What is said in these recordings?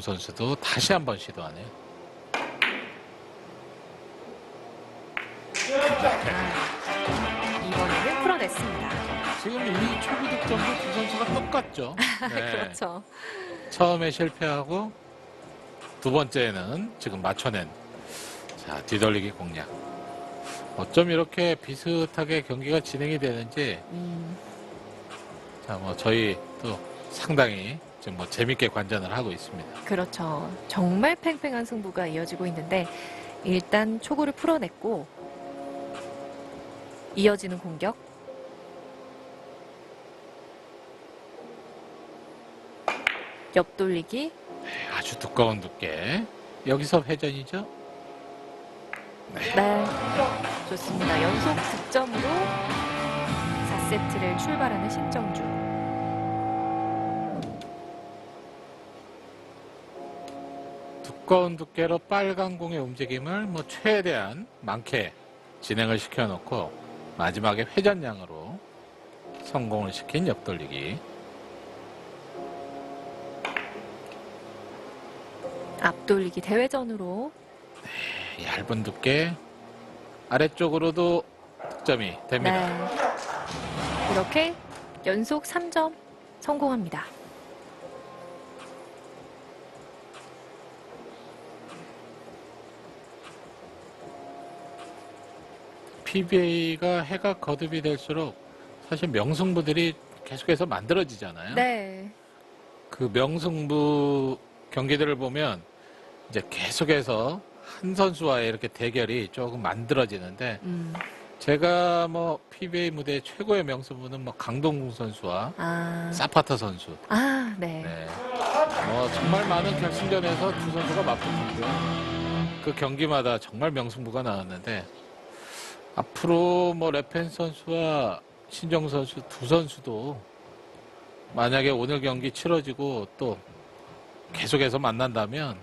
선수도 다시 한번 시도하네요. 아, 이번에는 풀어냈습니다. 지금 이 초구 득점도 두 선수가 똑같죠. 네. 그렇죠. 처음에 실패하고 두 번째는 지금 맞춰낸 자 뒤돌리기 공략. 어쩜 이렇게 비슷하게 경기가 진행이 되는지 음, 자뭐 저희 또 상당히 지금 뭐 재밌게 관전을 하고 있습니다. 그렇죠. 정말 팽팽한 승부가 이어지고 있는데 일단 초구를 풀어냈고 이어지는 공격. 옆돌리기. 네, 아주 두꺼운 두께. 여기서 회전이죠. 네. 좋습니다. 연속 득점으로 4세트를 출발하는 신정주. 두꺼운 두께로 빨간 공의 움직임을 뭐 최대한 많게 진행을 시켜놓고 마지막에 회전량으로 성공을 시킨 옆돌리기. 앞돌리기 대회전으로 얇은 두께 아래쪽으로도 득점이 됩니다. 네. 이렇게 연속 3점 성공합니다. PBA가 해가 거듭이 될수록 사실 명승부들이 계속해서 만들어지잖아요. 네. 그 명승부 경기들을 보면 이제 계속해서 한 선수와의 이렇게 대결이 조금 만들어지는데 음. 제가 뭐 PBA 무대 최고의 명승부는 뭐 강동궁 선수와 아. 사파타 선수. 아, 네. 네. 뭐 정말 많은 결승전에서 두 선수가 맞붙었고요. 그 경기마다 정말 명승부가 나왔는데 앞으로 뭐 레펜 선수와 신정 선수 두 선수도 만약에 오늘 경기 치러지고 또 계속해서 만난다면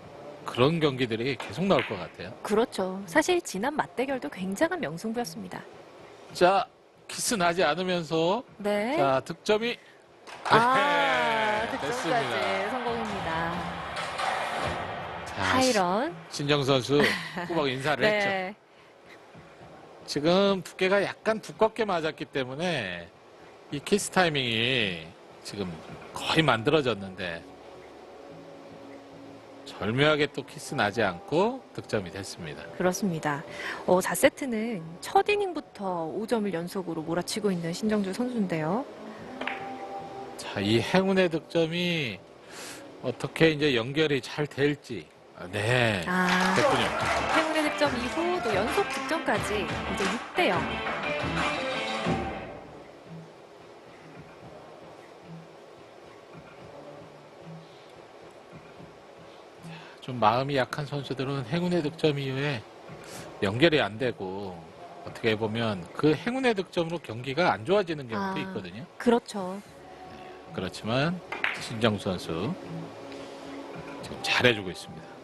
그런 경기들이 계속 나올 것 같아요. 그렇죠. 사실 지난 맞대결도 굉장한 명승부였습니다. 자, 키스 나지 않으면서 네. 자, 득점이 아, 네, 득점까지 됐습니다. 성공입니다. 자, 하이런. 신정 선수 꾸벅 인사를 했죠. 네. 지금 두께가 약간 두껍게 맞았기 때문에 이 키스 타이밍이 지금 거의 만들어졌는데 절묘하게 또 키스 나지 않고 득점이 됐습니다. 그렇습니다. 어, 4세트는 첫 이닝부터 5점을 연속으로 몰아치고 있는 신정주 선수인데요. 자, 이 행운의 득점이 어떻게 이제 연결이 잘 될지. 아, 네. 아, 됐군요. 행운의 득점 이후 또 연속 득점까지 이제 6대 0. 좀 마음이 약한 선수들은 행운의 득점 이후에 연결이 안 되고 어떻게 보면 그 행운의 득점으로 경기가 안 좋아지는 경우도 아. 있거든요. 그렇죠. 그렇지만 신정수 선수 지금 잘해주고 있습니다.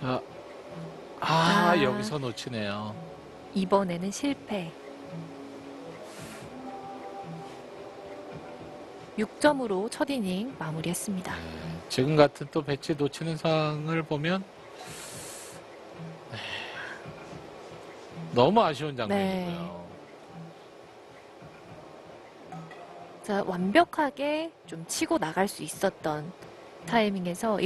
자, 아, 아. 여기서 놓치네요. 이번에는 실패. 6점으로 첫 이닝 마무리했습니다. 네, 지금 같은 또 배치 놓치는 상황을 보면 네, 너무 아쉬운 장면이고요. 자, 완벽하게 좀 치고 나갈 수 있었던 타이밍에서